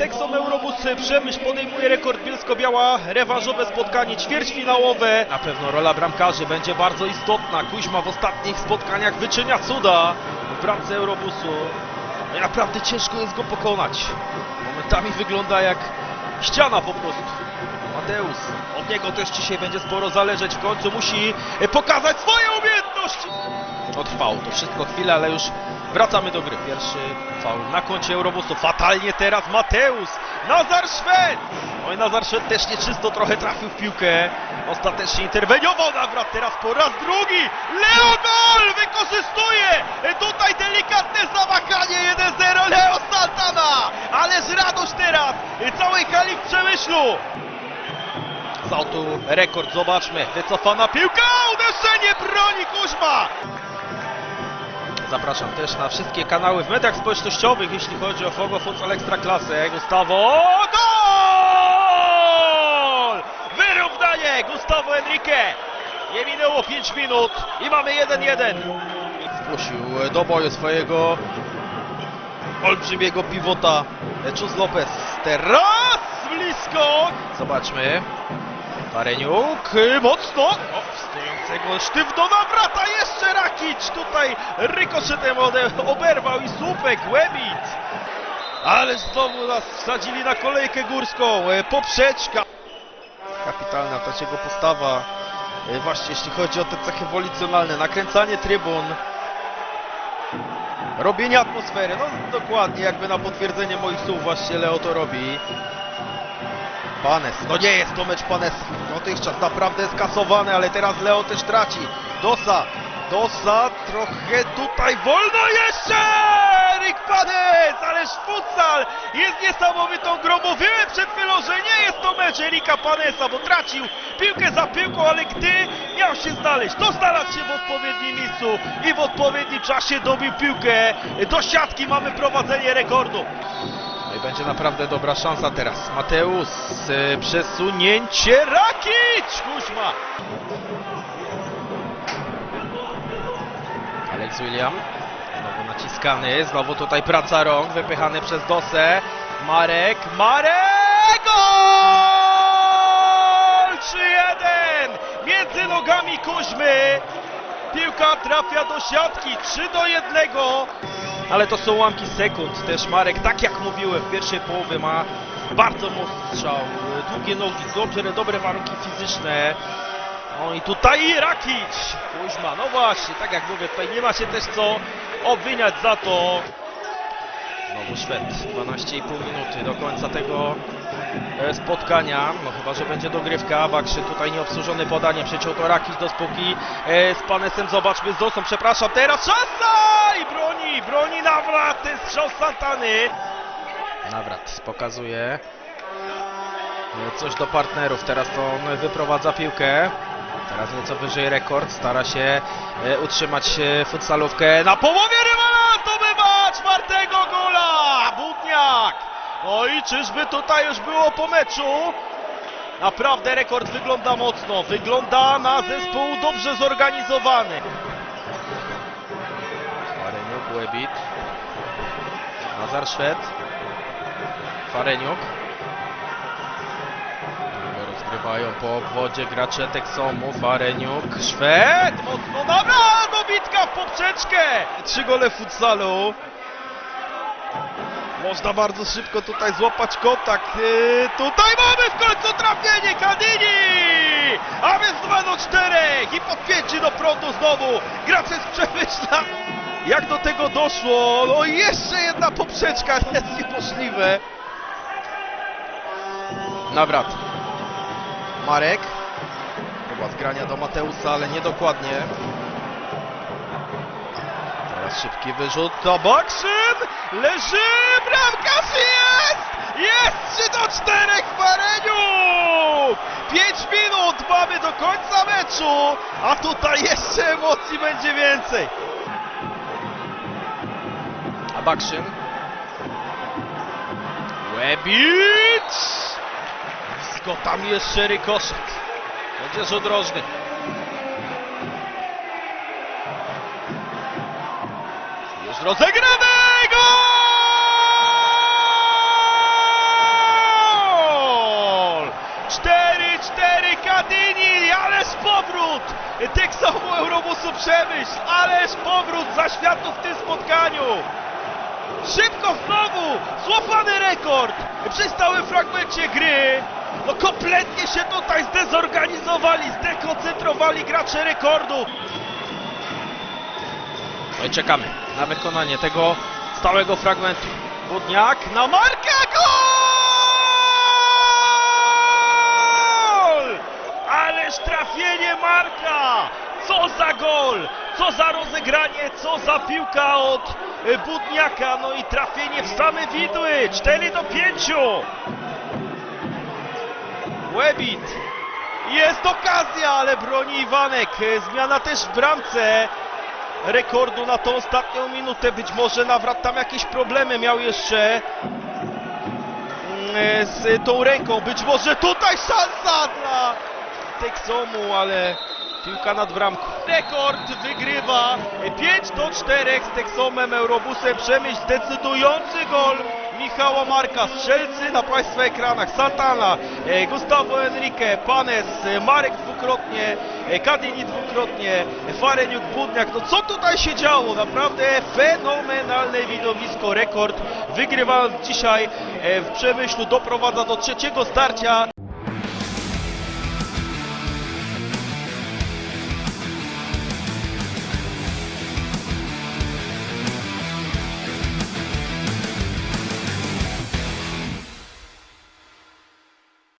Texom Eurobus Przemyśl podejmuje rekord Bielsko-Biała, rewanżowe spotkanie ćwierćfinałowe. Na pewno rola bramkarzy będzie bardzo istotna. Kuźma w ostatnich spotkaniach wyczynia cuda w bramce Eurobusu. No i naprawdę ciężko jest go pokonać. Momentami wygląda jak ściana po prostu. Mateusz, od niego też dzisiaj będzie sporo zależeć. W końcu musi pokazać swoje umiejętności. To trwało to wszystko chwilę, ale już wracamy do gry. Pierwszy faul na koncie Eurobusu. Fatalnie teraz Mateusz. Nazar Szwed. No i Nazar Szwed też nieczysto trochę trafił w piłkę. Ostatecznie interweniował Nawrat teraz po raz drugi. Leo gol wykorzystuje. Tutaj delikatne zamachanie 1-0 Leo Santana. Ależ radość teraz całej hali w Przemyślu. Z autu rekord, zobaczmy. Wycofana piłka, uderzenie broni Kuźma. Zapraszam też na wszystkie kanały w mediach społecznościowych, jeśli chodzi o Fogo Futsal Ekstraklasę. Gustavo, gol! Wyrównanie Gustavo Enrique. Nie minęło 5 minut i mamy 1-1. Zgłosił do boju swojego olbrzymiego pivota Chus Lopez. Teraz blisko. Zobaczmy. Pareniuk mocno. O, stojącego sztywno nawrata jeszcze Rakic. Tutaj rykoszetem oberwał i słupek Łebic. Ale znowu nas wsadzili na kolejkę górską. E, Poprzeczka. Kapitalna też jego postawa. E, Właśnie jeśli chodzi o te cechy wolicjonalne. Nakręcanie trybun. Robienie atmosfery. No dokładnie jakby na potwierdzenie moich słów właśnie Leo to robi. Panes, no nie jest to mecz Panes. Dotychczas naprawdę skasowany, ale teraz Leo też traci. Dosa, Dosa, trochę tutaj wolno jeszcze! Erik Panes, ależ futsal jest niesamowitą grą. Mówiłem przed chwilą, że nie jest to mecz Erika Panesa, bo tracił piłkę za piłką, ale gdy miał się znaleźć, to znalazł się w odpowiednim miejscu i w odpowiednim czasie dobił piłkę. Do siatki mamy prowadzenie rekordu. No i będzie naprawdę dobra szansa teraz. Mateusz, e, przesunięcie Rakic! Kuźma! Alex William. Znowu naciskany, znowu tutaj praca rąk, wypychany przez Dosę. Marek, Marek! Gol! 3-1! Między nogami Kuźmy. Piłka trafia do siatki, 3 do 1. Ale to są ułamki sekund. Też Marek, tak jak mówiłem, w pierwszej połowie ma bardzo mocny strzał. Długie nogi, dobre, dobre warunki fizyczne. No i tutaj Rakic. Kuźma, no właśnie, tak jak mówię, tutaj nie ma się też co obwiniać za to. Znowu Szwed, 12,5 minuty do końca tego spotkania. No chyba, że będzie dogrywka. Bakszy tutaj nieobsłużone podanie. Przeciął to Rakic do spółki e, z Panesem. Zobaczmy z Dosą. Przepraszam, teraz szansa! I broni, broni Nawrat. Ten strzał z Santany. Nawrat pokazuje e, coś do partnerów. Teraz to on wyprowadza piłkę. Teraz nieco wyżej rekord. Stara się e, utrzymać e, futsalówkę na połowie rywala. Budniak. No i czyżby tutaj już było po meczu? Naprawdę rekord wygląda mocno. Wygląda na zespół dobrze zorganizowany. Fareniuk, Łebit. Nazar Szwed. Fareniuk. Rozgrywają po obwodzie gracze Teksomu. Fareniuk, Szwed. Mocno, dobra, dobitka w poprzeczkę. Trzy gole w futsalu. Można bardzo szybko tutaj złapać kontakt. Yy, tutaj mamy w końcu trafienie Kadini! A więc 2 do 4 i podpięcie do prądu znowu. Gracze z Przemyśla. Jak do tego doszło? No jeszcze jedna poprzeczka, jest niemożliwe. Nawrat. Marek. Próba zgrania do Mateusza, ale niedokładnie. Teraz szybki wyrzut do Bakrzyn! Leży! Bramkarz jest! Jest 3 do 4 Fareniu! 5 minut mamy do końca meczu, a tutaj jeszcze emocji będzie więcej. A Bakrzyn? Łebicz! Blisko tam jeszcze rykoszet. Chociaż odrożny. Już rozegrane! Gol! 4-4 Kadini, ależ powrót! Tych samych Eurobusu Przemyśl, ależ powrót za światów w tym spotkaniu! Szybko znowu! Złapany rekord! Przy stałym fragmencie gry! No kompletnie się tutaj zdezorganizowali, zdekoncentrowali gracze rekordu! No i czekamy na wykonanie tego stałego fragmentu. Budniak na markę, gol! Ależ trafienie Marka! Co za gol! Co za rozegranie, co za piłka od Budniaka, no i trafienie w same widły, 4 do 5. Łebit. Jest okazja, ale broni Iwanek. Zmiana też w bramce rekordu na tą ostatnią minutę. Być może Nawrat tam jakieś problemy miał jeszcze mm, e, z tą ręką. Być może tutaj szansa dla Teksomu, ale piłka nad bramką. Rekord wygrywa 5 do 4 z Teksomem Eurobusem Przemyśl. Decydujący gol Michała Marka. Strzelcy na Państwa ekranach. Santana, e, Gustavo Enrique, Panes, e, Marek dwukrotnie, e, Kadini dwukrotnie, Fareniuk, Budniak. No co tutaj się działo? Naprawdę fenomenalne widowisko. Rekord wygrywa dzisiaj w Przemyślu. Doprowadza do trzeciego starcia.